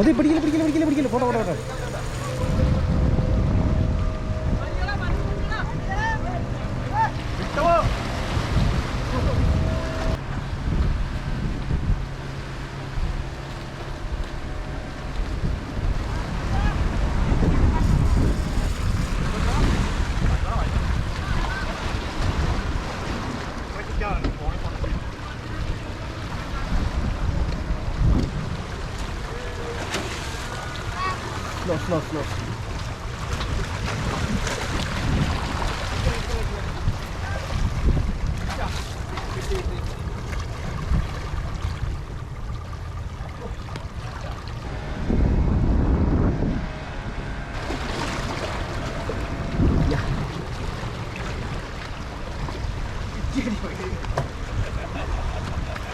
അതെ പിടിക്കില്ല പിടിക്കില്ല പിടിക്കില്ല പിടിക്കില്ല. പോട്ടെ പോട്ടെ പോട്ടെ. സ്ലോ സ്ലോ സ്ലോ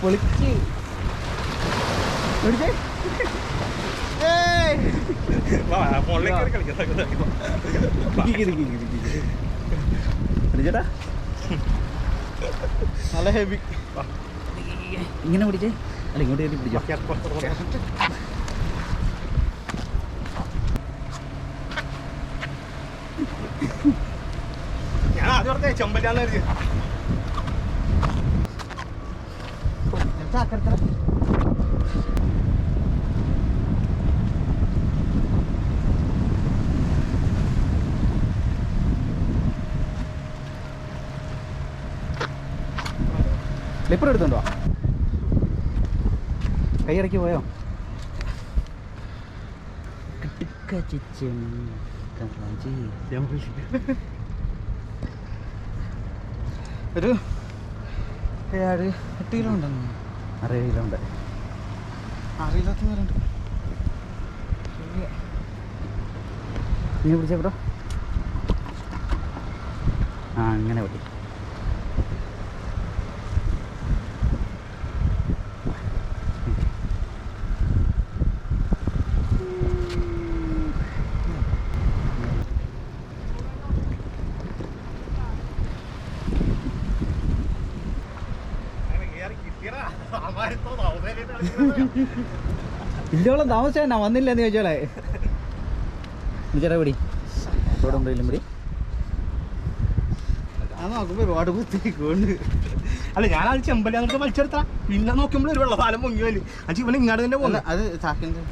പൊളിച്ച് പിടിച്ചേ ഏയ് ചേട്ടാ നല്ല ഹെവി ഇങ്ങനെ പിടിച്ചേ അല്ല ഇങ്ങോട്ട് കയറി പിടിച്ചോ ഞാൻ ആദ്യം ഓർത്തേ ചെമ്പല്ലാന്ന് കരുതി സ്ലിപ്പർ എടുത്തുണ്ടോ? കൈയിറക്കി പോയോ. ഒരു ഏഴ് എട്ട് കിലോ ഉണ്ടെന്ന്. അര കിലോ ഉണ്ട്. അറിയില്ലാത്ത നേരം നീ പിടിച്ചോ ആ അങ്ങനെ പറ്റി ഇല്ലോളം താമസിച്ചാ വന്നില്ല എന്ന് ചോദിച്ചോളെ. ചേട്ടാ പിടി. ഇവിടെ പിടി? അത് നോക്കുമ്പോ ഒരുപാട് കുത്തിക്കൊണ്ട് അല്ല ഞാൻ അത് അങ്ങോട്ട് വലിച്ചെടുത്ത പിന്നെ നോക്കുമ്പോൾ ഒരു വെള്ളപാലം പൊങ്ങി വലി അച്ഛൻ ഇവൻ ഇങ്ങോട്ട് തന്നെ പോകുന്നത് അത് ചാക്കിന്റെ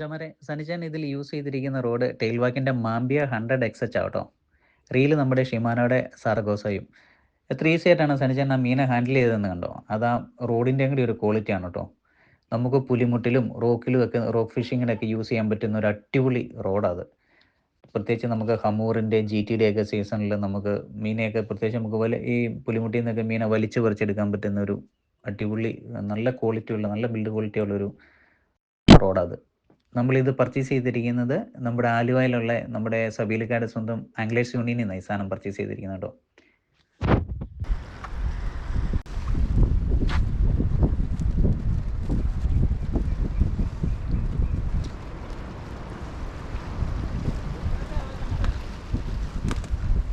ചമരെ സനിച്ചാൻ ഇതിൽ യൂസ് ചെയ്തിരിക്കുന്ന റോഡ് ടെയിൽ വാക്കിന്റെ മാമ്പിയ hundred X H auto reel നമ്മുടെ ഷിമാനോടെ സാർഗോസയും എത്ര ഈസി ആയിട്ടാണ് സനിച്ചാൻ ആ മീനെ ഹാൻഡിൽ ചെയ്തതെന്ന് കണ്ടോ? അത് ആ റോഡിന്റെയും കൂടി ഒരു ക്വാളിറ്റി ആണ് കേട്ടോ. നമുക്ക് പുലിമുട്ടിലും റോക്കിലും ഒക്കെ റോക്ക് ഫിഷിങ്ങിനൊക്കെ യൂസ് ചെയ്യാൻ പറ്റുന്ന ഒരു അടിപൊളി റോഡാണ് അത്. പ്രത്യേകിച്ച് നമുക്ക് ഹമൂറിന്റെ ജി ടി ഡി ഒക്കെ സീസണിൽ നമുക്ക് മീനെയൊക്കെ പ്രത്യേകിച്ച് നമുക്ക് വല ഈ പുലിമുട്ടിയിൽ നിന്നൊക്കെ മീനെ വലിച്ചു പറിച്ചെടുക്കാൻ പറ്റുന്ന ഒരു അടിപൊളി നല്ല ക്വാളിറ്റി ഉള്ള നല്ല ബിൽഡ് ക്വാളിറ്റി ഉള്ളൊരു റോഡാണ് റോഡാത് നമ്മളിത് പർച്ചേസ് ചെയ്തിരിക്കുന്നത് നമ്മുടെ ആലുവയിലുള്ള നമ്മുടെ സബീലിക്കാട് സ്വന്തം ആംഗ്ലേഴ്സ് യൂണിയനിൽ നിന്നാണ് ഈ സാധനം പർച്ചേസ് ചെയ്തിരിക്കുന്നത് കേട്ടോ.